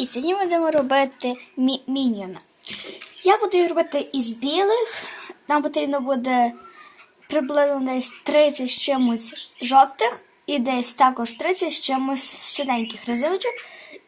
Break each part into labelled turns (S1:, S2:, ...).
S1: І сьогодні ми будемо робити мі- міньйона. Я буду їх робити із білих. Нам потрібно буде приблизно десь 30 з чимось жовтих, і десь також 30 з чимось синеньких резиночок,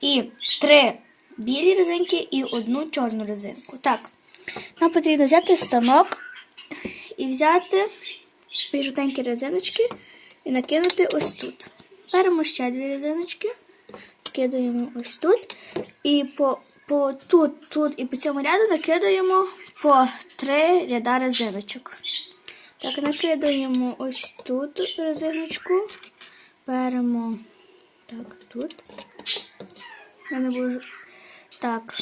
S1: і 3 білі резинки і одну чорну резинку. Так, нам потрібно взяти станок і взяти жовтенькі резиночки і накинути ось тут. Беремо ще дві резиночки, кидаємо ось тут. І по, по тут, тут і по цьому ряду накидаємо по три ряда резиночок. Так, накидаємо ось тут резиночку. Беремо так, тут. Я не буду. Так.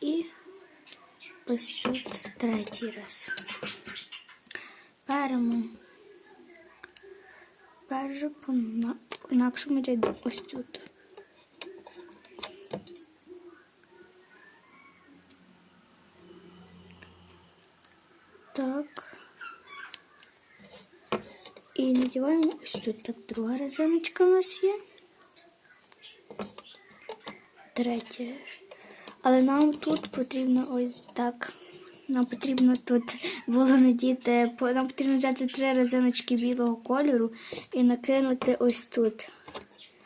S1: І ось тут третій раз. Беремо першу по інакшому ряду ось тут. Так. І надіваємо ось тут. Так, друга резиночка у нас є. Третя. Але нам тут потрібно ось так. Нам потрібно тут було надіти, нам потрібно взяти три резиночки білого кольору і накинути ось тут.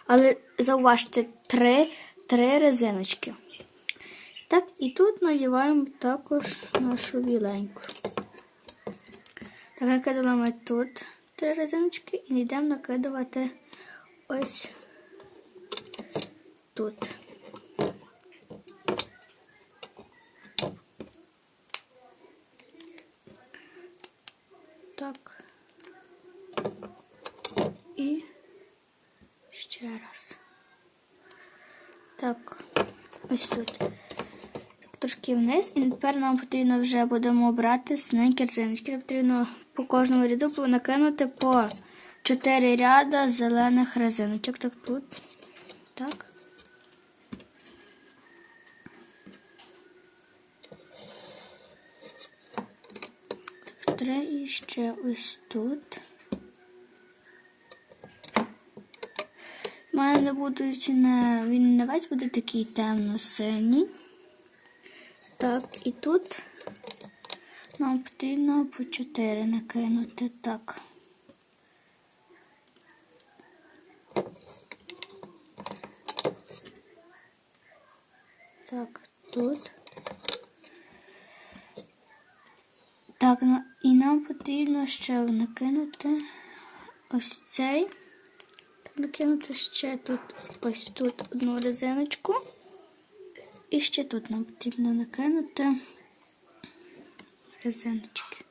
S1: Але зауважте, три, три резиночки. Так, і тут надіваємо також нашу біленьку. Так, накидали ми тут три резиночки і йдемо накидувати ось тут. Так. І ще раз. Так, ось тут. Трошки вниз. І тепер нам потрібно вже будемо брати синенькі резиночки. Потрібно по кожному ряду накинути по 4 ряда зелених резиночок. Так тут. Так. Три і ще ось тут. У мене будуть не, він не весь буде такий темно-синій. Так, і тут нам потрібно по 4 накинути. Так. Так, тут. Так, і нам потрібно ще накинути ось цей. Накинути ще тут ось тут одну резиночку. І ще тут нам потрібно накинути резиночки.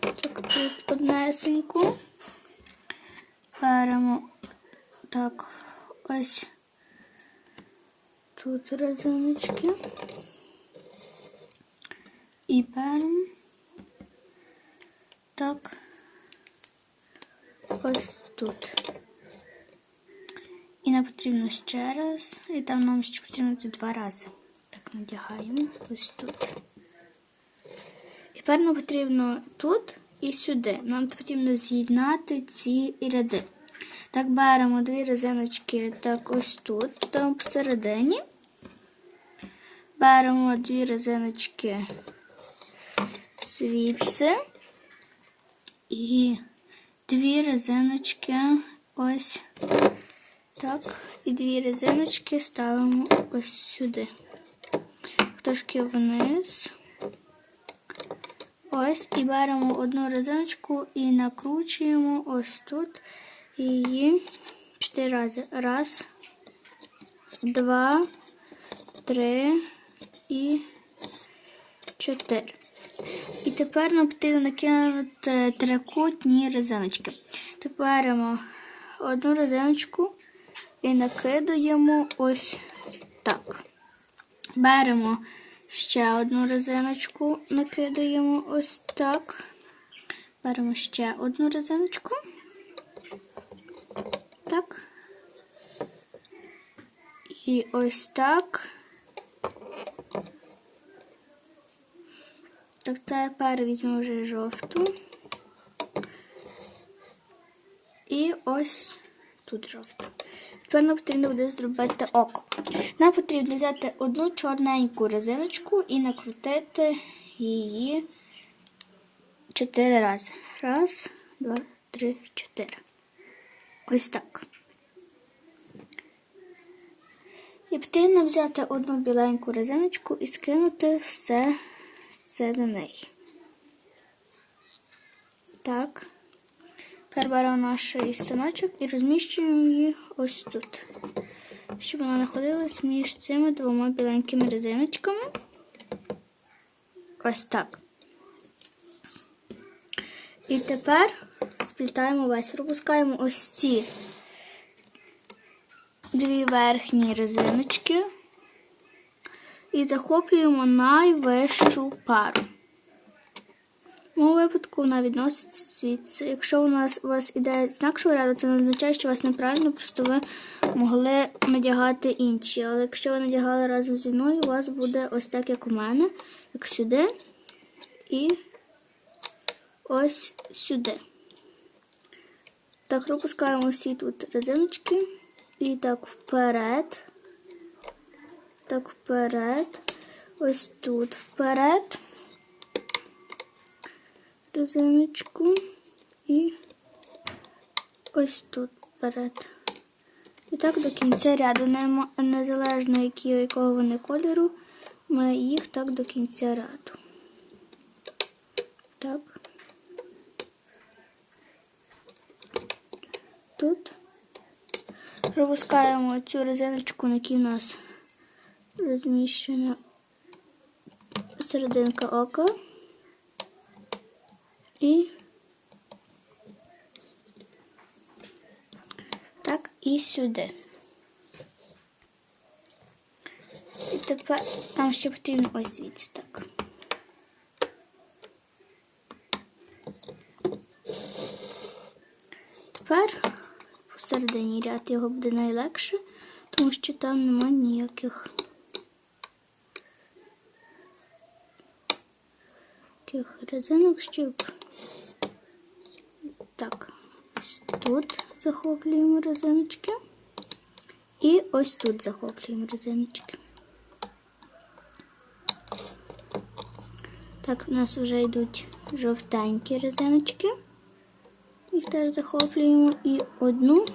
S1: Так, тут однесеньку. Беремо так, ось тут резиночки. І беремо так ось тут. І нам потрібно ще раз. І там нам ще потрібно два рази. Надягаємо ось тут. І тепер нам потрібно тут і сюди. Нам потрібно з'єднати ці ряди. Так, беремо дві резиночки так ось тут, там посередині. Беремо дві резиночки звідси. І дві резиночки ось так. І дві резиночки ставимо ось сюди. Трошки вниз. Ось і беремо одну резиночку і накручуємо ось тут її чотири рази. Раз, два, три і чотири. І тепер нам потрібно накинути трикутні резиночки. Так беремо одну резиночку і накидуємо ось так. Беремо ще одну резиночку, накидаємо ось так. Беремо ще одну резиночку. Так. І ось так. Так, тепер візьмемо вже жовту. І ось тут жовте. Тепер нам потрібно буде зробити око. Нам потрібно взяти одну чорненьку резиночку і накрутити її чотири рази. Раз, два, три, чотири. Ось так. І потрібно взяти одну біленьку резиночку і скинути все це на неї. Так. Тепер беремо наш станочок і розміщуємо її ось тут. Щоб вона знаходилась між цими двома біленькими резиночками. Ось так. І тепер сплітаємо весь, пропускаємо ось ці дві верхні резиночки і захоплюємо найвищу пару. В моєму випадку вона відноситься звідси. Якщо у нас у вас іде з інакшого ряду, це не означає, що вас неправильно, просто ви могли надягати інші. Але якщо ви надягали разом зі мною, у вас буде ось так, як у мене, як сюди і ось сюди. Так, пропускаємо всі тут резиночки. І так вперед. Так, вперед. Ось тут вперед. Резиночку. І ось тут вперед. І так до кінця ряду, незалежно які, якого вони кольору, ми їх так до кінця ряду. Так. Тут. Пропускаємо цю резиночку, на якій у нас розміщена серединка ока. І так і сюди. І тепер нам ще потрібно ось звідси так. Тепер посередині ряд його буде найлегше, тому що там нема ніяких таких резинок, щоб так, ось тут захоплюємо резиночки. І ось тут захоплюємо резиночки. Так, у нас вже йдуть жовтенькі резиночки. Їх теж захоплюємо і одну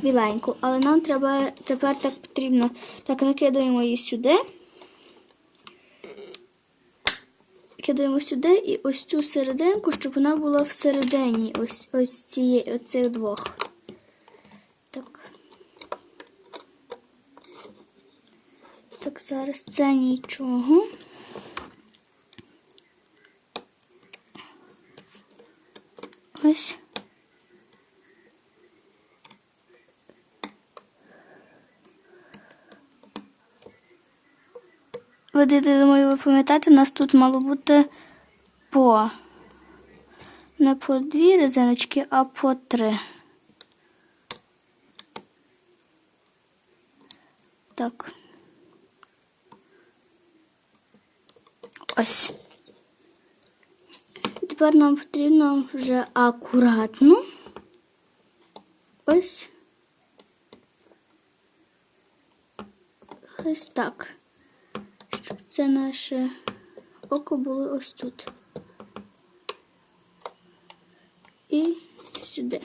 S1: біленьку. Але нам треба тепер так потрібно. Так, накидаємо її сюди. Кидаємо сюди і ось цю серединку, щоб вона була всередині ось ось цієї оцих двох. Так. Так, зараз це нічого. Ось. Ви, думаю, ви пам'ятаєте, у нас тут мало бути по не по дві резиночки, а по три. Так. Ось. Тепер нам потрібно вже акуратно. Ось. Ось так. Щоб це наше око було ось тут. І сюди.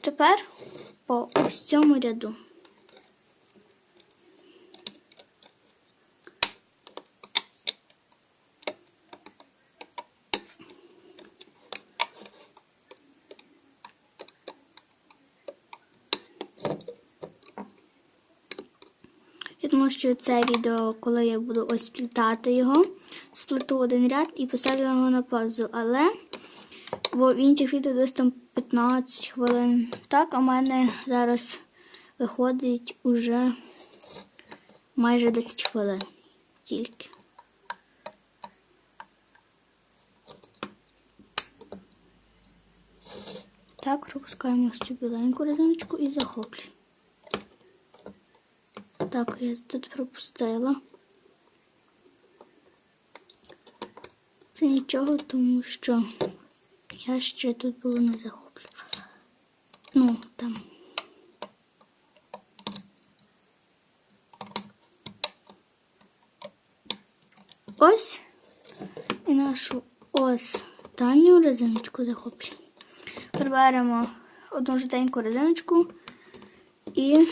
S1: Тепер по ось цьому ряду. Я думаю, що це відео, коли я буду ось сплітати його, сплету один ряд і поставлю його на паузу. Але бо в інших відео десь там 15 хвилин. Так, в мене зараз виходить уже майже 10 хвилин тільки. Так, пропускаємо цю біленьку резиночку і захоплюємо. Так, я тут пропустила. Це нічого, тому що я ще тут було не захоплювала. Ну, там. Ось і нашу останню резиночку захоплюємо. Приберемо одну жовтеньку резиночку і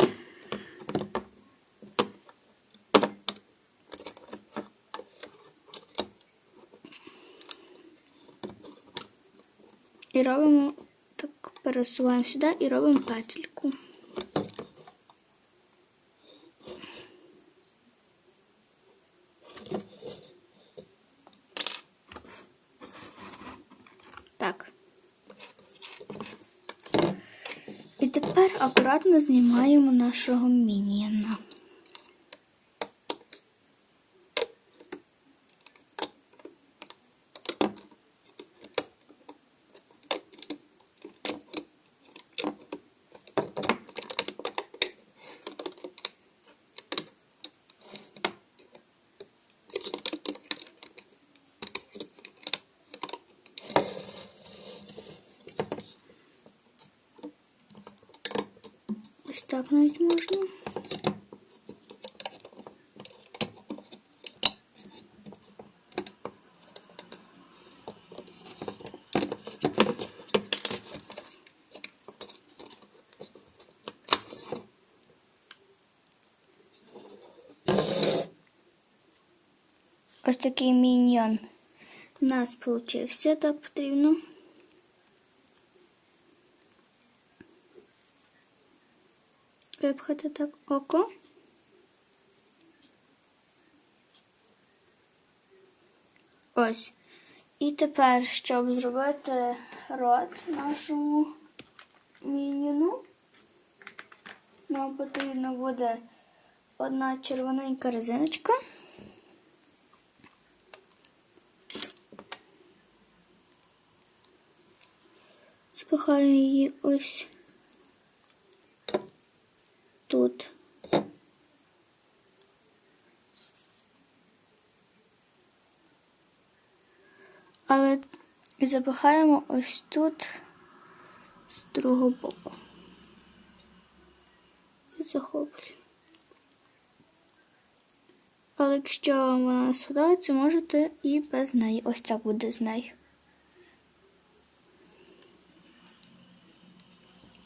S1: І робимо так, пересуваємо сюди і робимо петельку. Так. І тепер акуратно знімаємо нашого мінієна. так навіть можна. Ось такий міньйон у нас получився, так потрібно. Випхати так око. Ось. І тепер, щоб зробити рот нашому мініну, нам потрібно буде одна червоненька резиночка. Спихаємо її ось тут. Але запихаємо ось тут з другого боку. І захоплюємо. Але якщо вона сподобається, можете і без неї. Ось так буде з нею.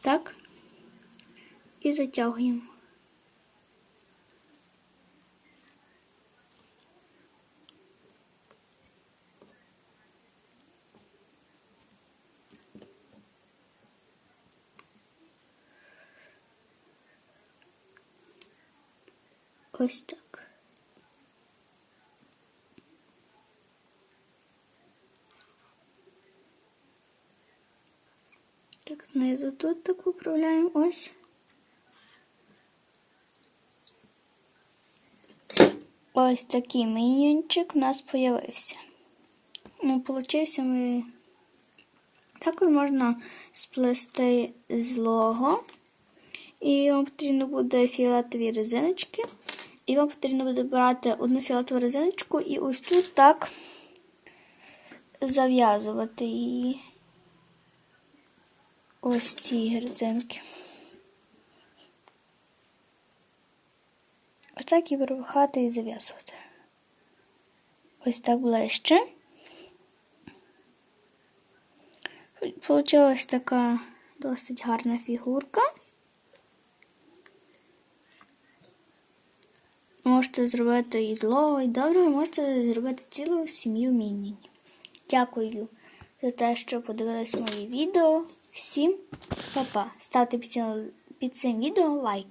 S1: Так і затягуємо. Ось так. Так, знизу тут так поправляємо ось. Ось такий міньйончик у нас появився. Ну, получився ми. Також можна сплести злого. І вам потрібно буде фіолетові резиночки. І вам потрібно буде брати одну фіолетову резиночку і ось тут так зав'язувати її. Ось ці резинки. Ось так і випихати і зав'язувати. Ось так ближче. Получилась така досить гарна фігурка. Можете зробити і злого, і доброго, можете зробити цілу сім'ю міні. Дякую за те, що подивились мої відео. Всім па-па! Ставте під цим відео лайки.